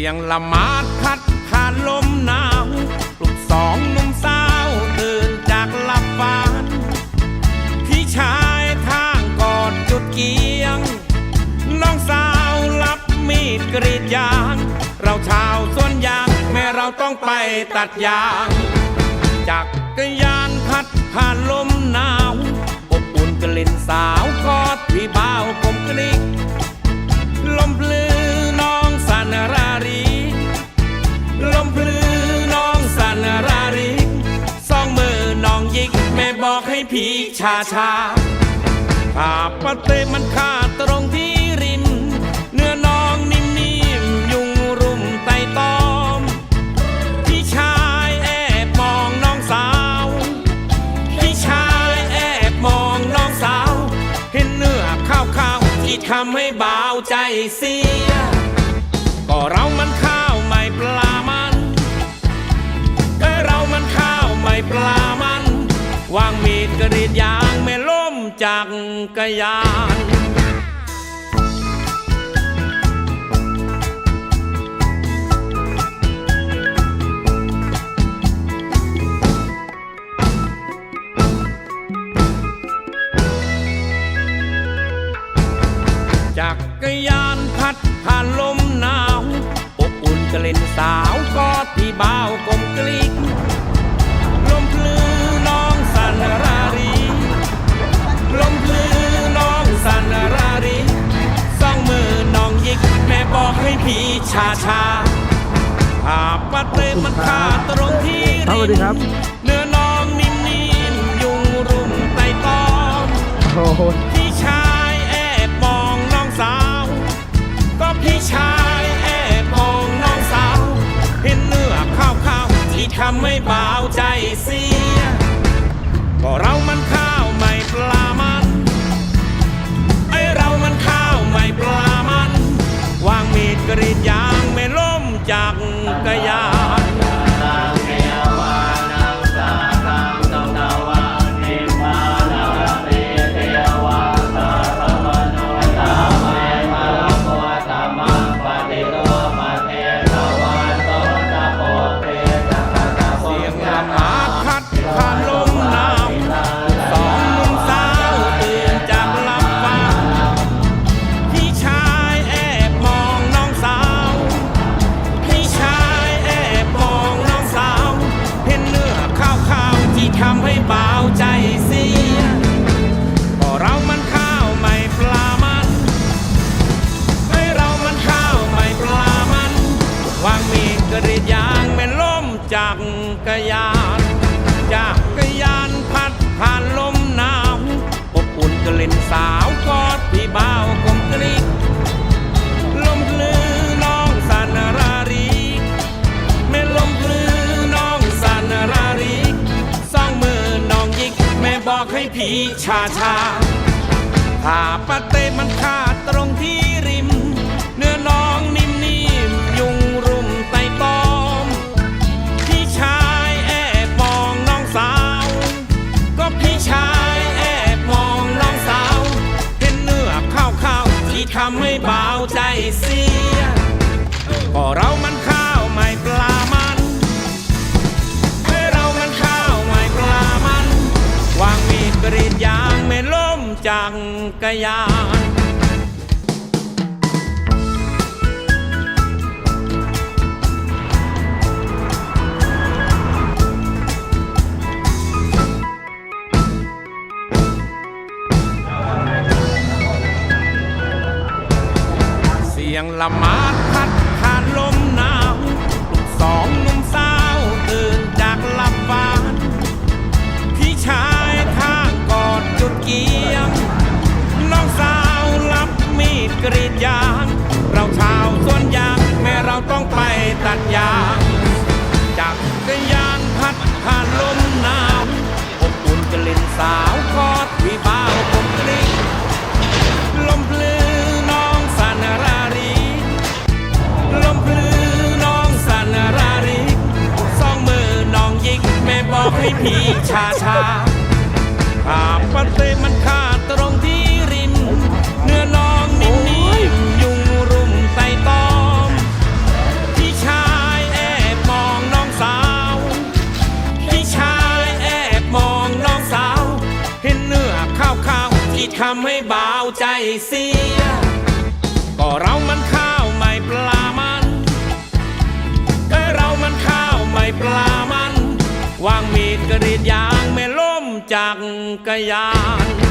สียงละมาดพัดผ่านลมหนาวปลุกสองนุ่มสาวตื่นจากหลับฝัน พี่ชายทางกอดจุดเกียง น้องสาวรับมีดกรีดยาง เราชาวสวนยาง แม่เราต้องไปตัดยางจักรยานพัดผ่านลมหนาวอบอุ่นกลิ่นสาวกอดพี่บ่าวกลมกลิก บอกให้พี่ชาชาภาพปะเตมันขาดตรงที่ริม เนื้อน้องนิ่มๆยุงรุมไตตอม พี่ชายแอบมองน้องสาว พี่ชายแอบมองน้องสาว เห็นเนื้อข้าวข้าวที่ทำให้บาวใจเสีย ก็เรามันขา จากกรยานจักรยานพัดผ่านลมหนาว อบอุ่นกลิ่นสาวกอดที่บ่าวกลม ภาพปะเตมันขาดตรงที่ครับสวัสดีครับ เนื้อน้องนิ่มๆยุงรุมไตตอมโอ้โหพี่ชายแอบมองน้องสาว ก็พี่ชายแอบมองน้องสาว เห็นเนื้อข้าวข้าวๆที่ทำให้บ่าวใจเสีย ก็เรามัน จากกรยานจากกรยานพัดผ่านลมหนาวอบอุ่นกลิ่นสาวกอดพี่บ่าวกลมกลิกลมพลือน้องสันรารีแม่ลมพลือน้องสันรารีสองมือน้องยิกแม่บอกให้พี่ชาชาถ้าปะเตมันขา ที่ทำให้บ่าใจเสียก็เรามันข้าวไม่ปลามันให้เรามันข้าวไม่ปลามัน วางมีดกรีดยางไม่ล้มจังกะยาน ยงละมาด ทำให้เบาใจเสีย ก็เรามันข้าวไม่ปลามันก็เรามันข้าวไม่ปลามัน วางมีดกระรีดยางไม่ล้มจากกระยาน